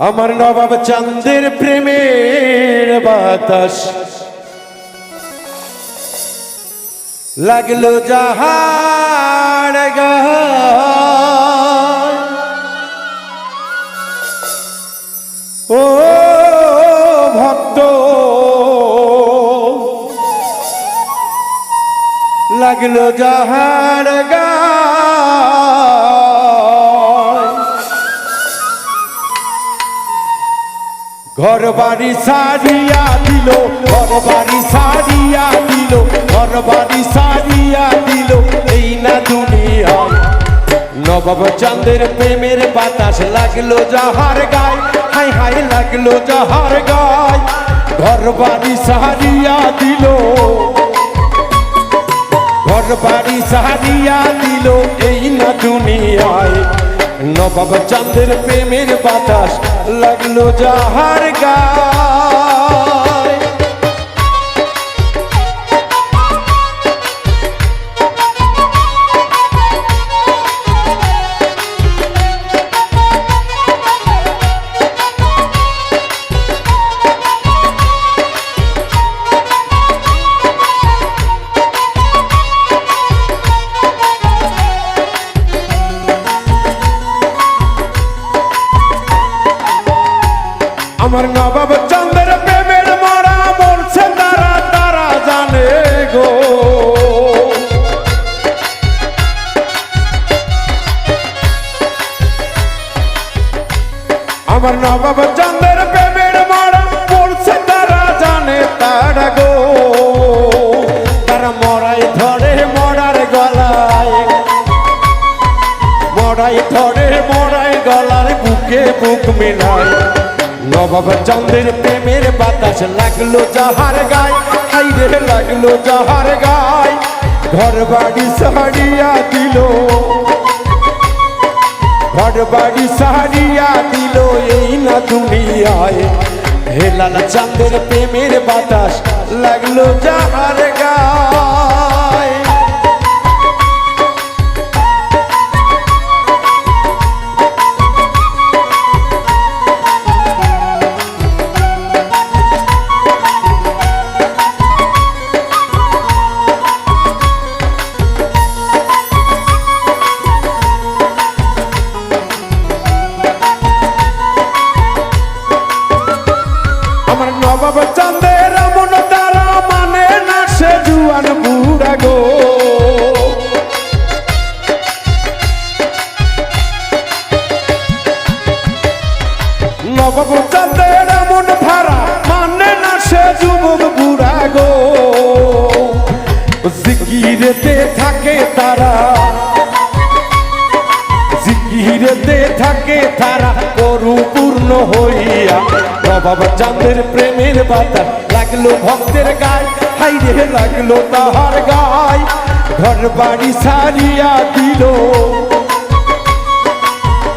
আমার নবাব চাঁদের প্রেমের বাতাস লাগল গায়। ও ভক্ত লাগল যাহার ঘর বাড়ি সারিয়া দিল ঘর বাড়ি সারিয়া দিল ঘর বাড়ি সারিয়া দিল। এই না দুনিয়া। নবাব চাঁদের প্রেমের বাতাস লাগল যাহার গায়, হাই হাই লাগল যাহার গায়। ঘর বাড়ি সারিয়া দিল। ঘর বাড়ি সারিয়া নবাব চাঁদের প্রেমের বাতাস লাগল যাহার গায় আমার নবাব চাঁদের প্রেমের মরা মরছে, তারা তারা জানে গো। আমার নবাব চাঁদের প্রেমের মরা মরছে, তারা জানে, তারা গো। তারা মরাই ধরে মরার গলায়, মরাই ধরে মরাই গলার বুকে বুক মিলায়। নবাব চাঁদের প্রেমের বাতাস লাগল যাহার গায় হাইরে লাগল যাহার গায় ঘর বাড়ি সারিয়া দিল ঘর বাড়ি সারিয়া দিল এই না দুনিয়ায় হে লালা চাঁদের প্রেমের বাতাস লাগল যাহার গায় নবাব চাঁদের এমন তারা মানে না সে জুয়ান বুড়া গো। নবাব চাঁদের এমন ধারা মানে না সে যুবক বুড়া গো। জিকিরেতে থাকে তারা, জিকিরেতে থাকে তারা পরিপূর্ণ হইয়া বাবা চাঁদের প্রেমের বাতাস। লাগল ভক্তের গায় হাইরে লাগল তাহার গায়। ঘর বাড়ি সারিয়া দিল।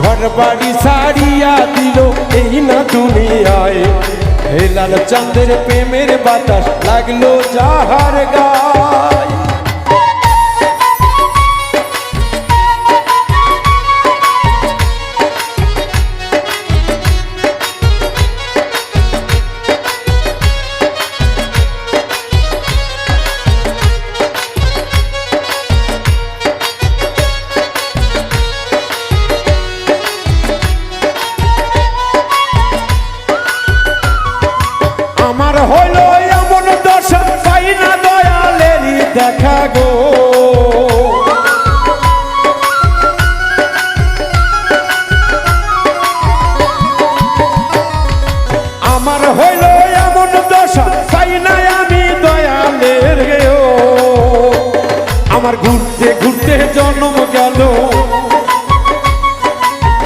ঘর বাড়ি সারিয়া দিল, এই না দুনিয়ায়। হে লাল চাঁদের প্রেমের বাতাস, লাগল যাহার গায়। দেখা গো। আমার হইল এমন দশা পাই না আমি দয়ালের গেও আমার ঘুরতে ঘুরতে জন্ম গেল।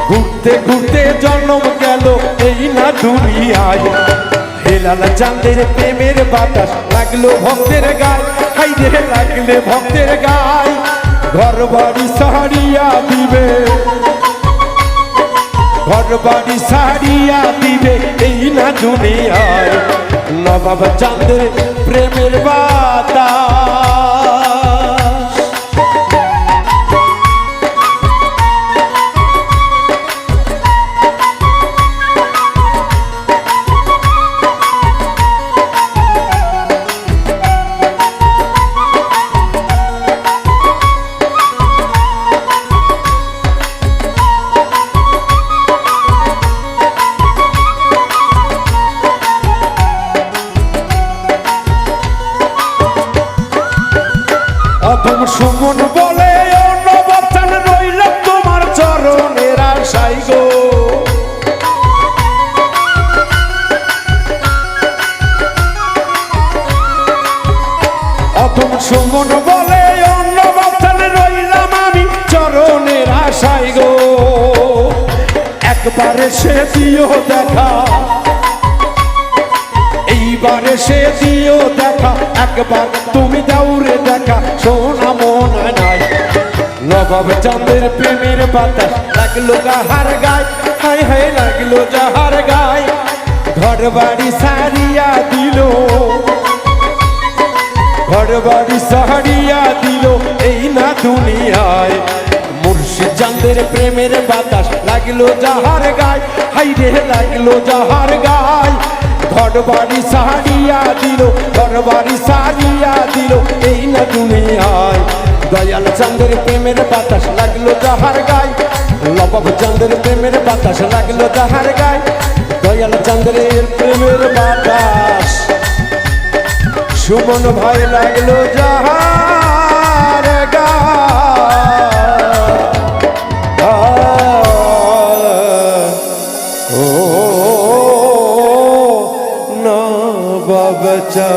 ঘুরতে ঘুরতে জন্ম গেল এই না দুনিয়ায়। হেলালা চাঁদের প্রেমের বাতাস লাগল ভক্তের গায়। হাইরে লাগলে ভক্তের গায়। ঘর বাড়ি সাহারিয়া দিবে। ঘর বাড়ি সাহারিয়া দিবে, এই না দুনিয়ায়। নবাব চাঁদের প্রেমের বাতাস। মন বলে, অন্য বচ্চন তোমার চরণের আশাই গো। অতম সুমন বলে, অন্য বচ্চন রইলাম আমি চরণের আশাই গো। একবারে সে দিও দেখা, এইবারে সে দিও দেখা, একবার তুমি দেখা নবাব চাঁদের প্রেমের বাতাস লাগল যাহার গায় হাই হাই লাগল যাহার গায় ঘর বাড়ি সারিয়া দিল ঘর বাড়ি সারিয়া দিল এই না দুনিয়ায় মুর্শিদ চাঁদের প্রেমের বাতাস লাগল যাহার গায় হাই রে লাগল যাহার গায় ঘর বাড়ি সারিয়া দিল ঘর বাড়ি সারিয়া দিল এই না দুনিয়ায় দয়াল চন্দ্রের প্রেমের বাতাস লাগল যাহার গায় লবব চন্দ্রের প্রেমের বাতাস লাগল যাহার গায় দয়াল চন্দ্রের প্রেমের বাতাস সুমন ভাই লাগল যাহার। ও নবাব চা